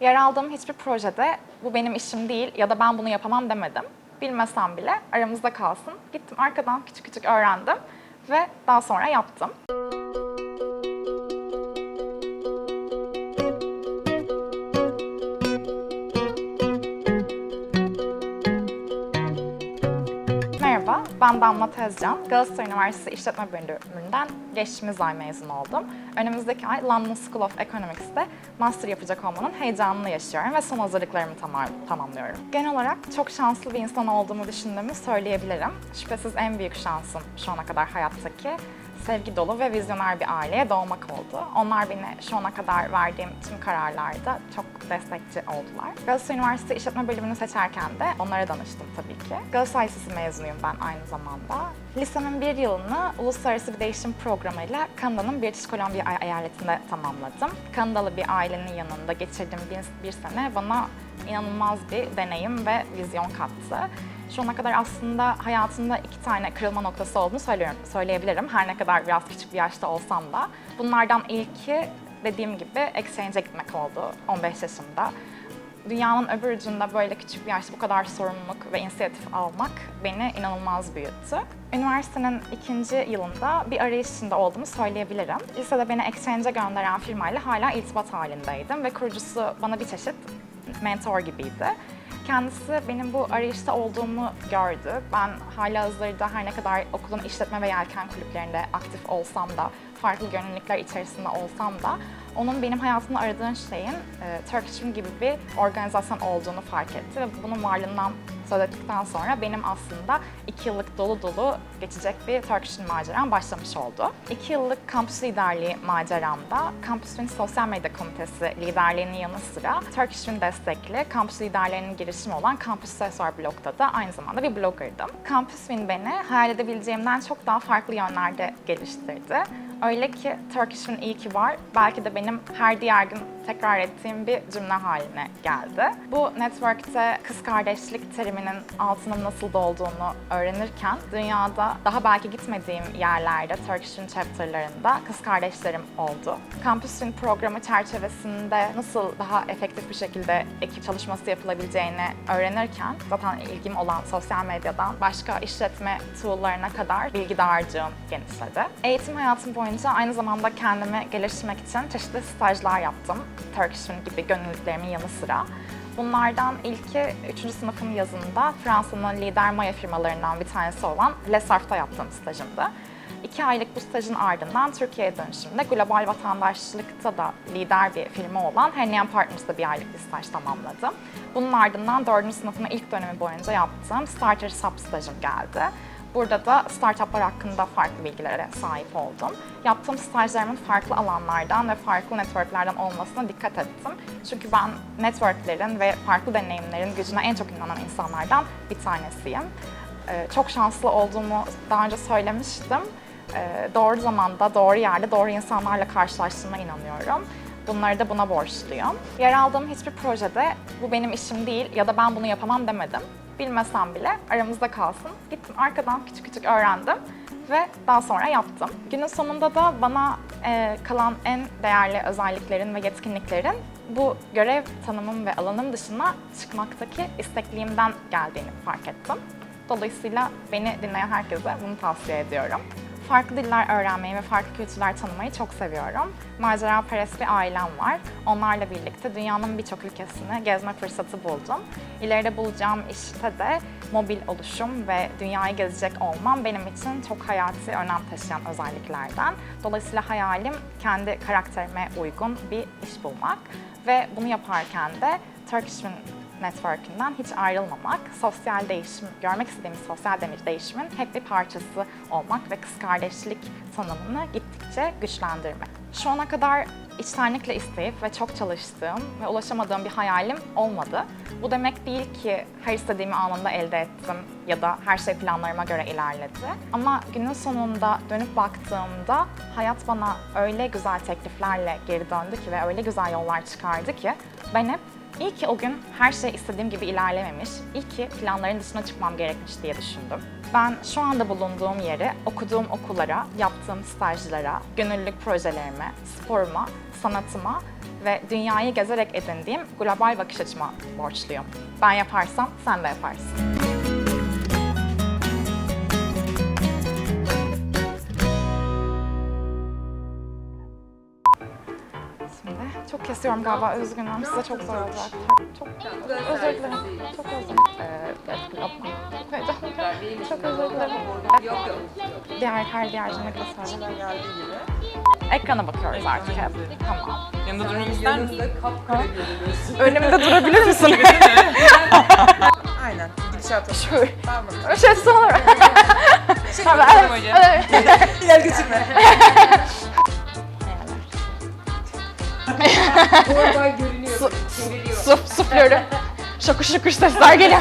Yer aldığım hiçbir projede bu benim işim değil ya da ben bunu yapamam demedim. Bilmesem bile aramızda kalsın. Gittim arkadan küçük küçük öğrendim ve daha sonra yaptım. Ben Damla Tezcan. Galatasaray Üniversitesi İşletme Bölümünden geçtiğimiz ay mezun oldum. Önümüzdeki ay London School of Economics'te master yapacak olmanın heyecanını yaşıyorum ve son hazırlıklarımı tamam, tamamlıyorum. Genel olarak çok şanslı bir insan olduğumu düşündüğümü söyleyebilirim. Şüphesiz en büyük şansım şu ana kadar hayattaki sevgi dolu ve vizyoner bir aileye doğmak oldu. Onlar beni şu ana kadar verdiğim tüm kararlarda çok destekçi oldular. Galatasaray Üniversitesi İşletme Bölümünü seçerken de onlara danıştım tabii ki. Galatasaray Lisesi mezunuyum ben aynı zamanda. Lisemin bir yılını uluslararası bir değişim programıyla Kanada'nın British Columbia eyaletinde tamamladım. Kanadalı bir ailenin yanında geçirdiğim bir, bir sene bana inanılmaz bir deneyim ve vizyon kattı. Şu ana kadar aslında hayatımda iki tane kırılma noktası olduğunu söylüyorum, söyleyebilirim. Her ne kadar biraz küçük bir yaşta olsam da. Bunlardan ilki dediğim gibi exchange'e gitmek oldu 15 yaşımda. Dünyanın öbür ucunda böyle küçük bir yaşta bu kadar sorumluluk ve inisiyatif almak beni inanılmaz büyüttü. Üniversitenin ikinci yılında bir arayış içinde olduğumu söyleyebilirim. Lisede beni exchange'e gönderen firmayla hala irtibat halindeydim ve kurucusu bana bir çeşit mentor gibiydi. Kendisi benim bu arayışta olduğumu gördü. Ben hala hazırda her ne kadar okulun işletme ve yelken kulüplerinde aktif olsam da, farklı gönüllülükler içerisinde olsam da onun benim hayatımda aradığın şeyin e, Turkish Film gibi bir organizasyon olduğunu fark etti ve bunun varlığından söz sonra benim aslında iki yıllık dolu dolu geçecek bir Turkish maceram başlamış oldu. İki yıllık kampüs liderliği maceramda Film Sosyal Medya Komitesi liderliğinin yanı sıra Turkish Film destekli kampüs liderlerinin girişimi olan Campus Ses var blogda da aynı zamanda bir bloggerdım. Campus beni hayal edebileceğimden çok daha farklı yönlerde geliştirdi. Öyle ki Turkish Film iyi ki var. Belki de benim her diğer gün tekrar ettiğim bir cümle haline geldi. Bu network'te kız kardeşlik teriminin altının nasıl dolduğunu öğrenirken dünyada daha belki gitmediğim yerlerde Turkish Film chapter'larında kız kardeşlerim oldu. Campus Film programı çerçevesinde nasıl daha efektif bir şekilde ekip çalışması yapılabileceğini öğrenirken zaten ilgim olan sosyal medyadan başka işletme tool'larına kadar bilgi dağarcığım genişledi. Eğitim hayatım boyunca aynı zamanda kendimi geliştirmek için çeşitli stajlar yaptım. Turkish Film gibi gönüllülüklerimin yanı sıra. Bunlardan ilki 3. sınıfın yazında Fransa'nın lider maya firmalarından bir tanesi olan Lesarf'ta yaptığım stajımdı. İki aylık bu stajın ardından Türkiye'ye dönüşümde global vatandaşlıkta da lider bir firma olan Hennian Partners'da bir aylık bir staj tamamladım. Bunun ardından 4. sınıfın ilk dönemi boyunca yaptığım Starter Sub stajım geldi. Burada da startuplar hakkında farklı bilgilere sahip oldum. Yaptığım stajlarımın farklı alanlardan ve farklı networklerden olmasına dikkat ettim. Çünkü ben networklerin ve farklı deneyimlerin gücüne en çok inanan insanlardan bir tanesiyim. Ee, Çok şanslı olduğumu daha önce söylemiştim. Ee, Doğru zamanda, doğru yerde, doğru insanlarla karşılaştığıma inanıyorum. Bunları da buna borçluyum. Yer aldığım hiçbir projede bu benim işim değil ya da ben bunu yapamam demedim. Bilmesem bile aramızda kalsın. Gittim arkadan küçük küçük öğrendim ve daha sonra yaptım. Günün sonunda da bana e, kalan en değerli özelliklerin ve yetkinliklerin bu görev tanımım ve alanım dışına çıkmaktaki istekliliğimden geldiğini fark ettim. Dolayısıyla beni dinleyen herkese bunu tavsiye ediyorum. Farklı diller öğrenmeyi ve farklı kültürler tanımayı çok seviyorum. Macera perest bir ailem var. Onlarla birlikte dünyanın birçok ülkesini gezme fırsatı buldum. İleride bulacağım işte de mobil oluşum ve dünyayı gezecek olmam benim için çok hayati önem taşıyan özelliklerden. Dolayısıyla hayalim kendi karakterime uygun bir iş bulmak ve bunu yaparken de Turkish Film network'inden hiç ayrılmamak, sosyal değişim, görmek istediğimiz sosyal demir değişimin hep bir parçası olmak ve kız kardeşlik tanımını gittikçe güçlendirmek. Şu ana kadar içtenlikle isteyip ve çok çalıştığım ve ulaşamadığım bir hayalim olmadı. Bu demek değil ki her istediğimi anında elde ettim ya da her şey planlarıma göre ilerledi. Ama günün sonunda dönüp baktığımda hayat bana öyle güzel tekliflerle geri döndü ki ve öyle güzel yollar çıkardı ki ben hep İyi ki o gün her şey istediğim gibi ilerlememiş, iyi ki planların dışına çıkmam gerekmiş diye düşündüm. Ben şu anda bulunduğum yeri okuduğum okullara, yaptığım stajlara, gönüllülük projelerime, sporuma, sanatıma ve dünyayı gezerek edindiğim global bakış açıma borçluyum. Ben yaparsam sen de yaparsın. Çok kesiyorum galiba üzgünüm size çok zor olacak. Çok özür dilerim. Çok özür dilerim. Ee, evet. Çok heyecanlıyım. Çok özür dilerim. Yok yok. Diğer her diğer cümle gibi. Ekrana bakıyoruz artık hep. Tamam. Yanında durmamı ister misin? Yanında kapkara görünüyorsun. Önümde durabilir misin? Aynen. Gidişat o. Şöyle. Tamam bakalım. Şey sonra. Tamam. bakalım hocam. Gel götürme. Normal görünüyor. Su- Çeviriyor. Su, suflörü. Şakış şakış sesler geliyor.